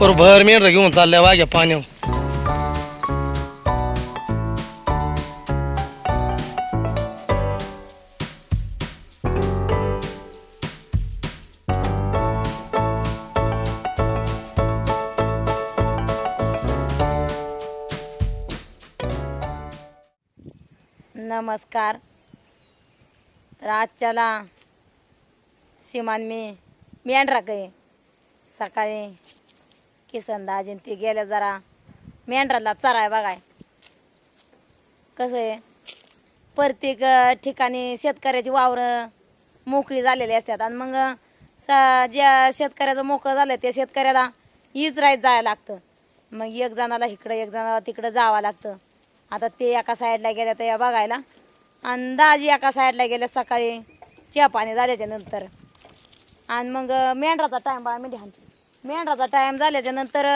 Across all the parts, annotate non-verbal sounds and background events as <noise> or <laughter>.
भर मेंढरा घेऊन चालल्या वाघ्या पाण्यावर नमस्कार। तर आजच्याला शिमान मी मेंढरा काही सकाळी किसन दाजीन ती गेल्या जरा मेंढराला चराय बघाय. कसं आहे? प्रत्येक ठिकाणी शेतकऱ्याची वावरं मोकळी झालेली असतात. आणि मग ज्या शेतकऱ्याचं मोकळं झालं त्या शेतकऱ्याला हीच राईत जायला लागतं. मग एक जणाला इकडं एक जणाला तिकडं जावं लागतं. आता ते एका साईडला गेल्या तर या बघायला. आणि दाजी एका साईडला गेल्या सकाळी चहा पाणी झाल्याच्यानंतर. आणि मग मेंढराचा टाईम बा मेंढ्यांचा. मेंढराचा टाईम झाल्याच्यानंतर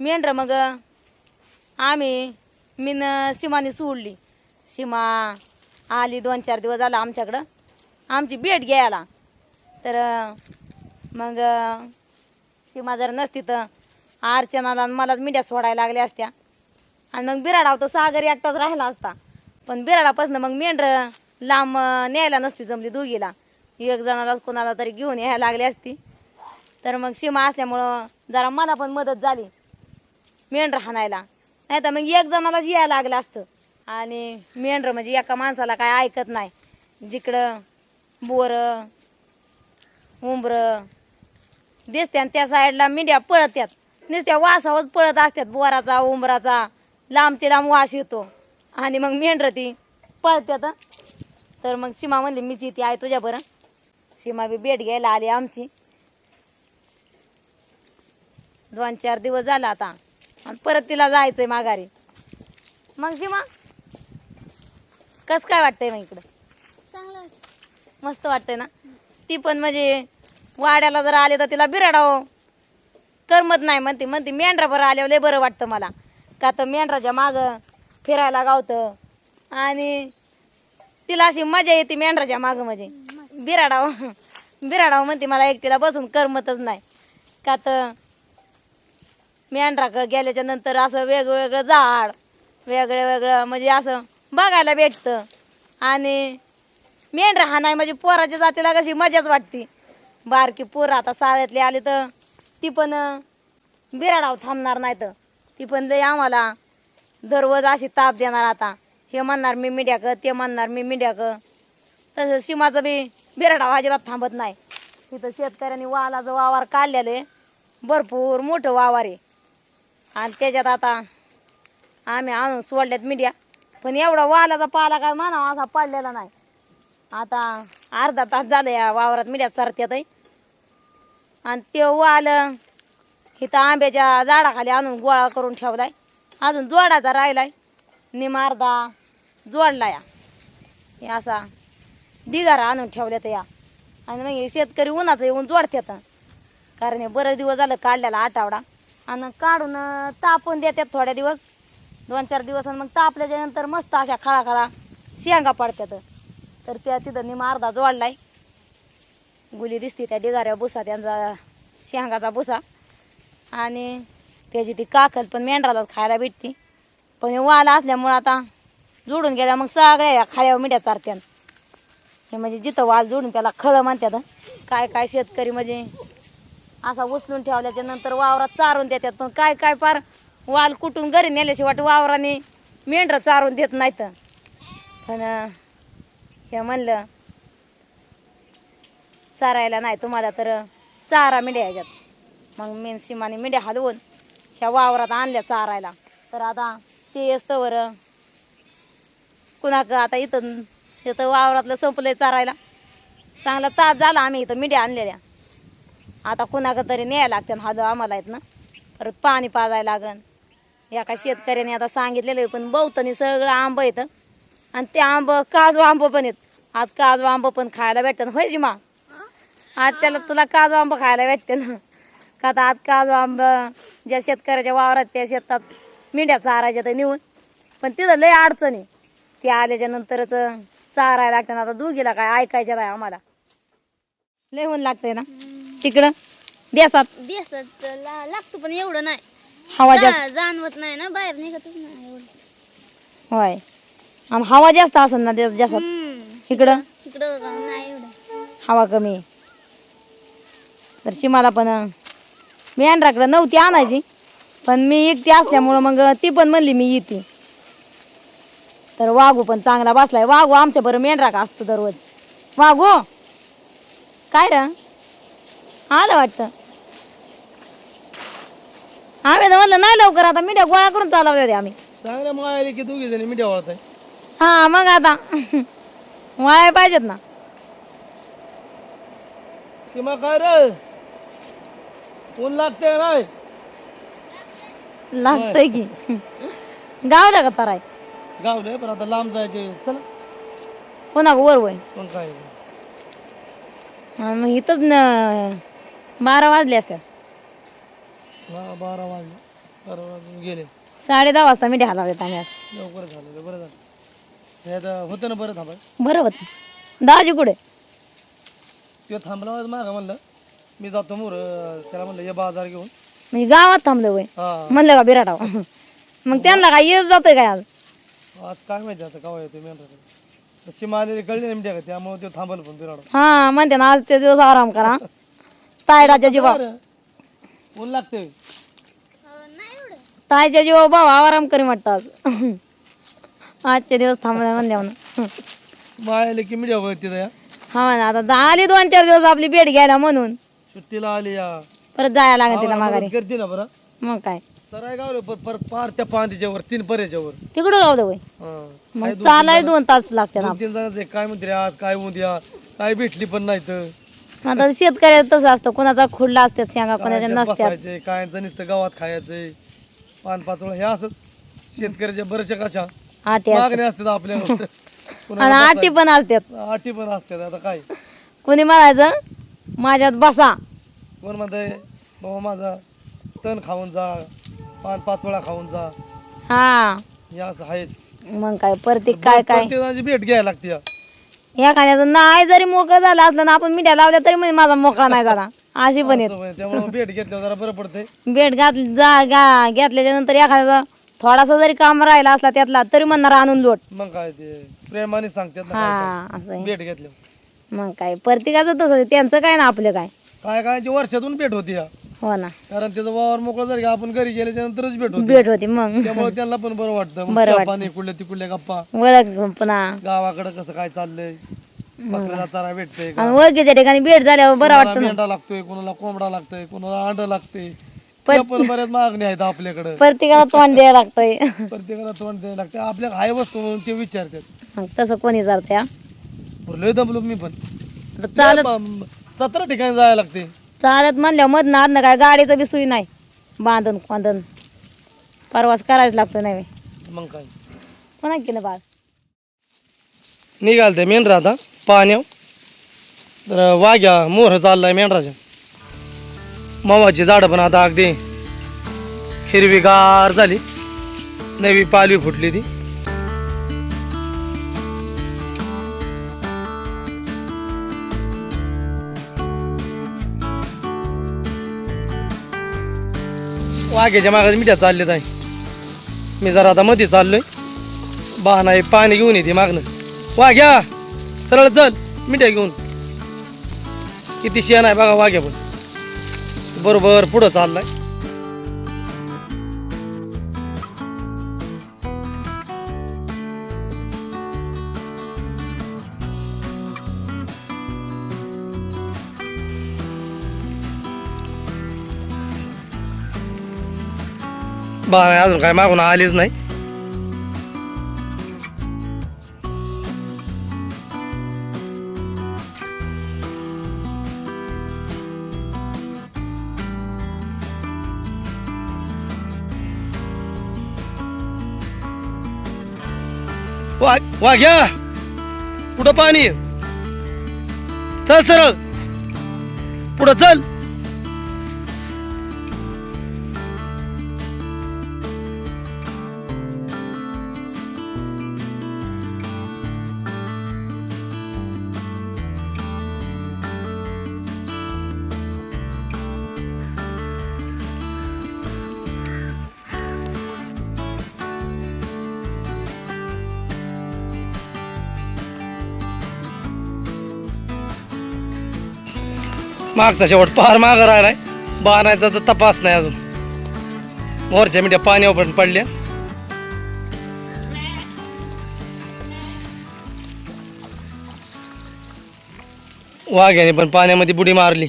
मेंढरं मग आम्ही मीन सीमाने सोडली. सीमा आली दोन चार दिवस झाला आमच्याकडं. आमची भेट घ्यायला. तर मग सीमा जर नसती तर अर्चनाला आणि मलाच मिड्या सोडायला लागल्या असत्या. आणि मग बिराडाव तर सागर एकटाच राहिला असता. पण बिराडापासून मग मेंढर लांब न्यायला नसती जमली दोघीला. एक जणाला कोणाला तरी घेऊन यायला लागली असती. तर मग सीमा असल्यामुळं जरा मला पण मदत झाली. मेंढर हाणायला. नाही तर मग एक जणालाच यायला लागलं असतं. आणि मेंढर म्हणजे एका माणसाला काय ऐकत नाही. जिकडं बोरं उंबरं दिसते आणि त्या साईडला मेंढ्या पळत्यात. नुसत्या वासावच पळत असतात बोराचा उंबराचा. लांबचे लांब वास येतो. आणि मग मेंढर ती पळत्यात. तर मग सीमा म्हणली मीच येते आहे तुझ्या बरं. सीमा बी भेट घ्यायला आली आमची. दोन चार दिवस झाला आता. आणि परत तिला जायचंय माघारी. मग सीमा कस काय वाटतंय मग इकडं? चांगलं मस्त वाटतंय ना? ती पण म्हणजे वाड्याला जर आले तर तिला बिराडाव. करमत नाही म्हणते. म्हणते मेंढरा बरं आल्यावर लय बरं वाटतं मला. का तर मेंढराच्या मागं फिरायला गावतं. आणि तिला अशी मजा येते मेंढराच्या मागं म्हणजे. बिराडाव बिराडाव म्हणते मला एकटीला बसून करमतच नाही. का तर मेंढरा गेल्याच्यानंतर असं वेगवेगळं झाड वेगळं वेगळं म्हणजे असं बघायला भेटतं. आणि मेंढरा हा नाही म्हणजे पोराच्या जातीला कशी मजाच वाटते. बारकी पोरं आता शाळेतली आली तर ती पण बिराडाव थांबणार नाही तर. ती पण लय आम्हाला दररोज अशी ताप देणार आता. हे म्हणणार मी मिड्याक ते म्हणणार मी मिड्याक. तसं सीमाचं बी बिराडा अजिबात थांबत नाही. तिथं शेतकऱ्यांनी वालाचं वावर काढलेलं आहे. भरपूर मोठं वावर आहे. आणि त्याच्यात आता आम्ही आणून सोडल्यात मीडिया पण एवढा वालाचा पाला काय मानावा असा पडलेला नाही. आता अर्धा तास झाला या वावरात मिड्या चरत्यात आणि ते वाल इथं आंब्याच्या झाडाखाली आणून गोळा करून ठेवलाय. अजून जोडाचा राहिलाय. निम अर्धा जोडला या. हे असा ढिगारा आणून ठेवल्यात या. आणि मग हे शेतकरी उन्हाचं येऊन जोडतात कारण हे बरेच दिवस झालं काढलेला आठवडा. आणि काढून तापून देतात थोड्या दिवस. दोन चार दिवस आणि मग तापल्याच्यानंतर मस्त अशा खळा खळा शेंगा पडतात तर त्या तिथं निम अर्धा जोडलाय. गुली दिसते त्या ढिगाऱ्या भुसा त्यांचा शेंगाचा भुसा आणि त्याची ती काखल पण मेंढरालाच खायला भेटते. पण हे वाला असल्यामुळं आता जोडून गेल्या मग सगळ्या या खाऱ्या मिठ्या चारत्यानं हे म्हणजे जिथं वाल जोडून त्याला खळं म्हणतात काय काय शेतकरी म्हणजे? असा उचलून ठेवल्याच्या नंतर वावरात चारून देतात पण काय काय पार? वाल कुटून घरी नेल्याशिवाय वावराने मेंढरं चारून देत नाहीत. पण हे म्हणलं चारायला नाही तुम्हाला तर चारा मेंढ्या ह्याच्यात. मग मेन सीमाने मेंढ्या हलवून ह्या वावरात आणल्या चारायला. तर आता ते असतं असतंवर कुणाक आता इथं इथं वावरातलं संपलंय चारायला. चांगला तास झाला आम्ही इथं मिड्या आणलेल्या. आता कुणाकडं तरी न्याय लागते हा आम्हाला येत ना परत पाणी पाजायला लागन. एका शेतकऱ्याने आता सांगितलेलं आहे पण बहुतनी सगळं आंब येतं आणि ते आंब काजू आंब पण आहेत. आज काजू आंब पण खायला भेटतात. होय जिमा? आज त्याला तुला काजू आंब खायला भेटते ना. का आता आज काजू आंब ज्या शेतकऱ्याच्या वावरात त्या शेतात मिंड्या चारायच्या तर नेऊन. पण तिथं लय अडचण आहे. ते आल्याच्या नंतरच चारायला लागतं ना. आता दोघीला काय ऐकायचं नाही आम्हाला. लय ऊन लागतंय ना. तिकडं देसात दिसत ला- लागतो पण एवढं नाही. हवा जास्त. जा- जाणवत नाही ना बाहेर निघतच नाही एवढं. होय. हवा जास्त असेल ना दे- देसात हम्म. इकडं? का? नाही एवढं. हवा कमी आहे. तर शिमाला पण अं, मी अँड्राकडे नव्हती आणायची. पण मी एकटी असल्यामुळं मग ती पण म्हणली मी येते. तर वाघू पण चांगला बसलाय. वाघू आमच्या बरं मेंढरा का असतो दररोज. वाघू! काय र? आलं वाटतं. आम्ही तर म्हणलं नाही लवकर आता मिठ्या गोळा करून चालवले होते आम्ही. चांगल्या की दोघी जणी मीडिया वळत आहे हा मग आता. वाया पाहिजेत ना. सीमा काय रे? ऊन लागते नाही? लागतंय की. गावला का तराय गावले पण आता लांब जायचे. चला. पुन्हा वर वय? पण काय? मग इथंच न बारा वाजले असतात. हा बारा वाजले. बारा वाजून गेले. साडे दहा वाजता मी ढाला देत आम्ही आज. लवकर झालं बरं झालं. हे आता होतं ना बरं थांबाय बरं होत. दाजी कुठे? ते थांबला मागा म्हणलं. मी जातो मोर त्याला म्हणलं ये बाजार घेऊन. म्हणजे गावात थांबलं वय. हा. म्हणलं का बिराटाव मग त्यांना काय येत जातोय काय आज? आज काय माहिती आता केव्हा येते मेंढराकडे सीमा आलेली कळली नाही म्हणजे त्यामुळे ते थांबल पण बिराड. हा म्हणते ना आज ते दिवस आराम करा. <laughs> तायडाच्या जीवा. ऊन लागते नाही एवढं. तायच्या जीवा भाऊ आराम करी वाटतं आज. <laughs> आजचे दिवस थांबले म्हणल्या म्हणून मायाले की मीडिया वळती या हा ना आता आली दोन चार दिवस आपली भेट घ्यायला म्हणून. सुट्टीला आली या. परत जायला लागेल तिला माघारी. करते ना बरं. मग काय? सराय गावले पर पर पार त्या पांदीच्या वर तीन पर्याच्या वर तिकडं जाऊ दे वय. मग चालाय दोन तास लागते ना. तीन जणांचे काय म्हणते रे आज काय उद्या काय भेटली पण नाही तर आता शेतकऱ्याचं तसं असतं कोणाचा खुडला असतात शेंगा कोणाच्या नसत्यात बसायचे काय नुसतं गावात खायचंय पान पाचोळा हे असंच. शेतकऱ्याच्या बऱ्याचशा कशा? आटी असतात. मागण्या असतात आपल्याला <laughs> आणि कुणाला आटी पण असतात. आटी पण असतात आता काय? कोणी म्हणायचं माझ्यात बसा. कोण म्हणतंय? बाबा माझा. तण खाऊन जा पान पाचोळा खाऊन जा. हा. हे असं आहेच. मग काय प्रत्येक काय काय? प्रत्येकाची भेट घ्यायला लागते या. एखाद्याचं नाही जरी मोकळं झालं असलं ना आपण मिठ्या लावल्या तरी म्हणजे माझा मोकळा नाही झाला. अशी पण येत म्हणजे त्यामुळे भेट घेतल्यावर जरा बरं पडतंय. भेट घात जा गा घेतल्याच्या नंतर एखाद्याचा थोडासा जरी काम राहिला असला त्यातला तरी म्हणणार आणून लोट. मग काय ते प्रेमाने सांगतात ना काय हा असं काय. आहे. भेट घेतल्या मग काय प्रत्येकाचं तसं. त्यांचं काय ना आपलं काय? काय काय जे वर्षातून भेट होती या. हो ना. कारण त्याचं वावर मोकळं जर आपण घरी गेल्याच्या नंतरच भेट होती. भेट होती मग. त्यामुळे त्यांना पण बरं वाटतं. मग बरं चहा वाटतं. पाणी कुठल्या तिकुडल्या गप्पा. ओळख पुन्हा. गावाकडे कसं काय चाललंय? बकऱ्याला चारा भेटतंय का? आणि ओळखीच्या ठिकाणी भेट झाल्यावर बरं कोणाला वाटतं ना. मेंढा लागतोय कोणाला कोंबडा लागतोय कोणाला अंड लागतंय. त्या पण बऱ्याच मागणी आहेत आपल्याकडे. प्रत्येकाला तोंड द्यायला लागतंय. प्रत्येकाला तोंड द्यायला लागतं आपल्या हाय वस्तू म्हणून ते विचारतात. मग तसं कोणी जाते लय दमलो मी पण. चालत सतरा ठिकाणी जायला लागते. चालत म्हणल्यावर मधनं आधनं काय गाडीचं बी सुई नाही. बांधून बांधून. परवास करायच लागतो नाही मग काय? कोणा केलं बाळ? निघाल ते मेंढरा आता पाण्याव तर वाघ्या मोर चाललाय मेंढराच्या. मवाची झाडं पण आता अगदी हिरवीगार झाली. नवी पालवी फुटली ती. वाघ्याच्या मागे मिठ्या चाललेत आहे. मी जरा आता मध्ये चाललोय. बहाना आहे पाणी घेऊन येते मागणं वाघ्या सरळ चल मिठ्या घेऊन. किती शेण आहे बघा वाघ्या पण. बरोबर पुढं चाललाय. बा अजून काय मागून आलीच नाही. वा घ्या. कुठं पाणी. चल सरळ. पुढं चल. मागचा शेवट पार मागं राहिलाय. बाणायचा तर तपास नाही अजून. मोरच्या मिठ्या पाण्यावर पण पडल्या वाघ्याने पण पाण्यामध्ये बुडी मारली.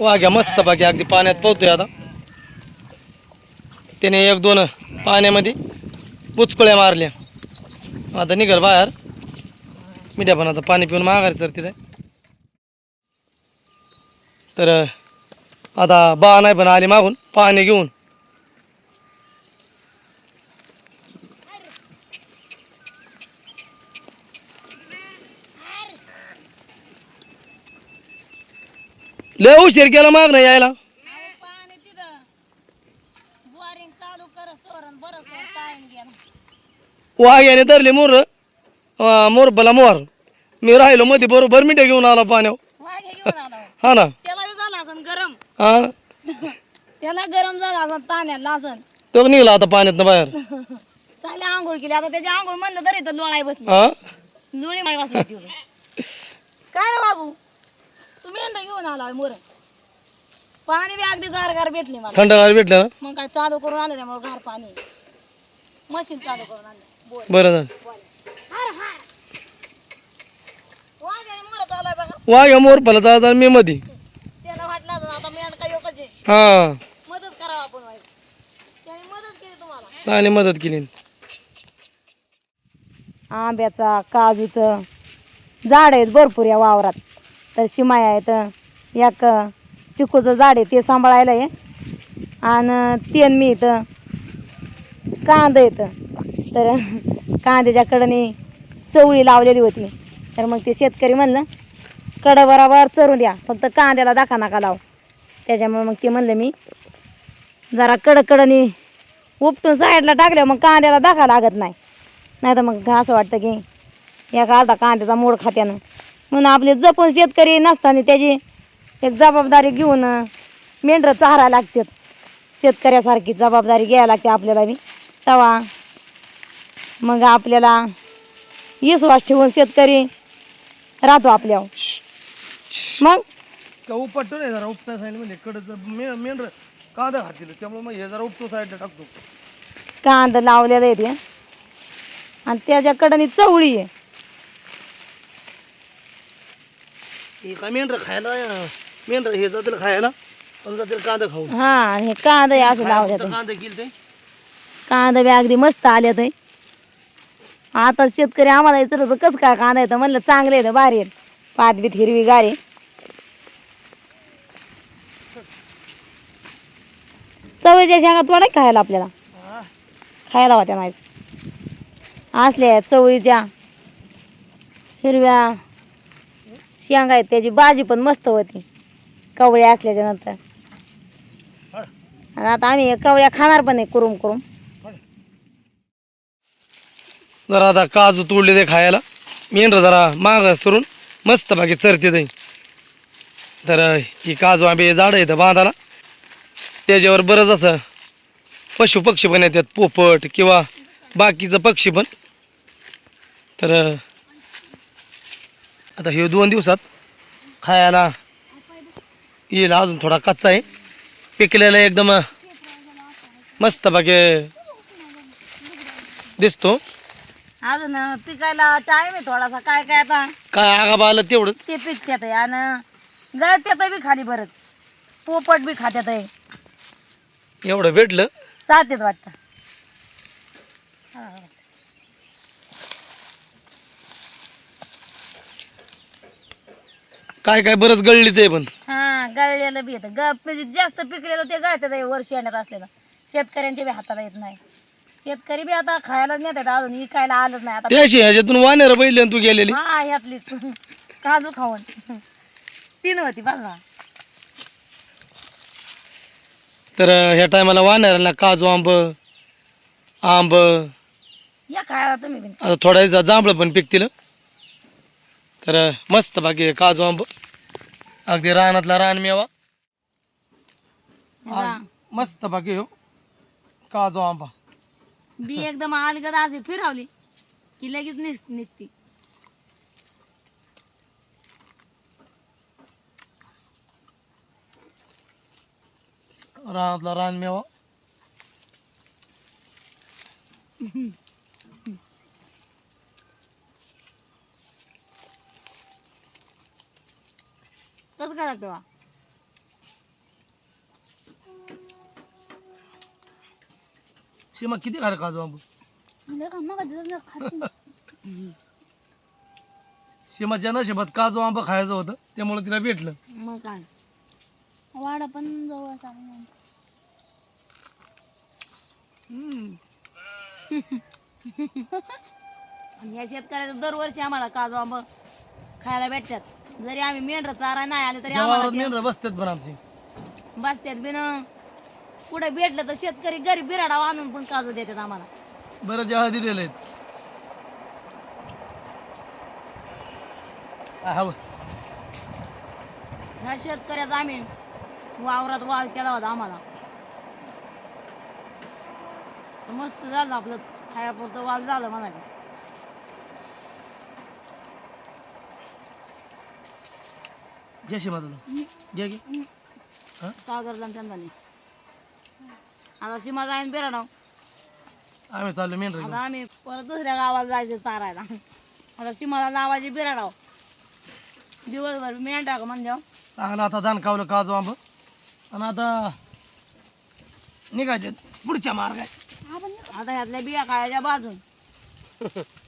वाघ्या मस्त बाकी अगदी पाण्यात पोहतोय आता. त्याने एक दोन पाण्यामध्ये पुचकुळ्या मारल्या. आता निघाल बाहेर. मिठ्या पण आता पाणी पिऊन माघार सर तिथे. तर आता बा नाही पण आली मागून पाणी घेऊन. लय उशीर केला माग नाही यायला. पाणी तिथं बोरिंग चालू करत तोरण बरं टाइम गेला वाघ्याने धरले मोर मोर भला मोर. मी राहिलो मध्ये बरोबर मिठ्या घेऊन आला पाण्यावर. वाघे घेऊन आला हा. ना? त्याला बी झाला असं गरम. हा? त्याला गरम झाला ताण्याला तो निघाला आता पाण्यात बाहेर. चांगली आंघोळ केली. आता त्याची आंघोळ म्हणलं तरी तर लोळाय बसली. हा? लोळी माय बसली. काय रे बाबू? तुम्ही यंदा घेऊन आला मोर. पाणी बी अगदी गार गार भेटली मला. थंडगार भेटलं ना? मग काय चालू करून आलं त्यामुळे गार पाणी. मशीन चालू करून आणलं बोर बरं झालं. हार हार. वाघाने मोर चालू बघा. वाघ्या मोर भला जाता मी मध्ये त्याला वाटलं असं आता मी काय हा. मदत करावं आपण त्याने मदत केली तुम्हाला. चांगली मदत केली. आंब्याचा काजूचं झाड आहेत भरपूर या वावरात. तर शिमाया आहेत एक चिकूचं झाड आहे ते सांभाळायला आहे. आणि तेन मी इथं कांदा येतं तर कांद्याच्या कडनी चवळी लावलेली होती. तर मग ते शेतकरी म्हणलं कडं बरोबर चरून द्या फक्त कांद्याला दाखा नका लाव. त्याच्यामुळे मग ते म्हणलं मी जरा कडकडनी उपटून साईडला टाकल्या मग कांद्याला दाखा लागत नाही. नाही तर मग असं वाटतं की एका अर्धा कांद्याचा मोड खात्यानं म्हणून आपले जपून शेतकरी नसताना त्याची एक जबाबदारी घेऊन मेंढरं चारा लागतात. शेतकऱ्यासारखी जबाबदारी घ्यायला लागते आपल्याला बी. तवा मग आपल्याला विश्वास ठेवून शेतकरी राहतो आपल्यावर. मग? का उपटतो नाही जरा उपटा साईड म्हणजे कडचं मे मेंढर कांदा घातलेलं त्यामुळे मग हे जरा उपटो साईडला टाकतो. कांदा लावलेला आहे ते आणि त्याच्याकडं चवळी आहे. हे काय मेंढर खायला मेंढर हे जातील खायला पण जातील कांदा हा हे कांदा हे असं लावल्यात फक्त कांदा केलं ते? कांदा बी अगदी मस्त आले ते. आता शेतकरी आम्हाला होतं कसं काय कांदा येतं? म्हणलं चांगले येतं भारी आहेत पात बीत हिरवी गारे. चवळीच्या शेंगा की खायला आपल्याला. खायला होत्या नाही असल्या चवळीच्या हिरव्या. शेंगा आहेत त्याची भाजी पण मस्त होती. कवळ्या असल्याच्या नंतर. हा. आणि आता आम्ही कवळ्या खाणार पण आहे कुरुम कुरुम. जरा आता काजू तोडले ते खायला. मेंढर जरा माग सरून. मस्त बाकी चरते ते. तर ही काजू आंबे झाड आहेत बांधाला त्याच्यावर बरंच असं पशु पक्षी पण येतात पोपट किंवा बाकीचं पक्षी पण. तर आता हे दोन दिवसात खायला येईल अजून थोडा कच्चा आहे. पिकलेला एकदम मस्त बाकी दिसतो. अजून पिकायला टाइम आहे थोडासा. काय काय आता? काय आगाबा आलं तेवढंच. ते पिकत्यात आहे आणि गळत्यात बी खाली बरंच. पोपट बी खात्यात आहे. एवढं भेटलं. चालतेत वाटतं हा. काय काय बरंच गळली ते पण. हा गळलेलं बी येतं ग म्हणजे जास्त पिकलेलं ते गळत्यात आहे वर्षी येण्यात असलेलं. शेतकऱ्यांच्या बी हाताला येत नाही. शेतकरी बी आता खायला नेतात अजून विकायला आलंच नाही. आता त्याशी ह्याच्यातून वानेर बैल तू गेलेली. हा यातलीच. काजू खाऊन. तीन होती बघा तर ह्या टायमाला वानेराला काजू आंब आंब. या खायला तुम्ही थोडा जांभळं पण पिकतील. तर मस्त बाकी काजू आंब. अगदी रानातला रान मेवा. हे. मस्त बाकी हो. काजू आंबा. बी एकदम आली का अशी फिरावली की लगेच निस निघती. रानातला रान काय लागतं बा? सीमा किती खार काजू आंबा का मग दिवस खात नाही. सीमाच्या नशिबात काजू आंबा खायचं होतं त्यामुळे तिला भेटलं मग काय वाडा पण जवळ हम्म. <laughs> आणि या शेतकऱ्याचं दरवर्षी आम्हाला काजू आंब खायला भेटतात जरी आम्ही मेंढर चारा नाही आले तरी आम्हाला मेंढरं बसतात पण आमची. बसतात बिन. कुठे भेटलं तर शेतकरी घरी बिराडा आणून पण काजू देतात आम्हाला. बरं जेव्हा दिलेले आहेत. हा, हवं ह्या शेतकऱ्याचा आम्ही वावरात वाल केला होता आम्हाला. मस्त झालं आपलं. खायापुरतं वाल झालं म्हणाले. घे सीमा तुला घे घे सागरला आणि. आता सीमा जाईन बिराडाव आम्ही चाललो मेंढर आता आम्ही परत दुसऱ्या गावाला जायचं चारायला. आता सीमाला लावायची बिराडाव दिवसभर मेंढा का म्हणजे चांगलं आता दान कावलं काजू आंब. आणि आता निघायचे पुढच्या मार्गात. आता ह्यातल्या बिया खायच्या बाजून. <laughs>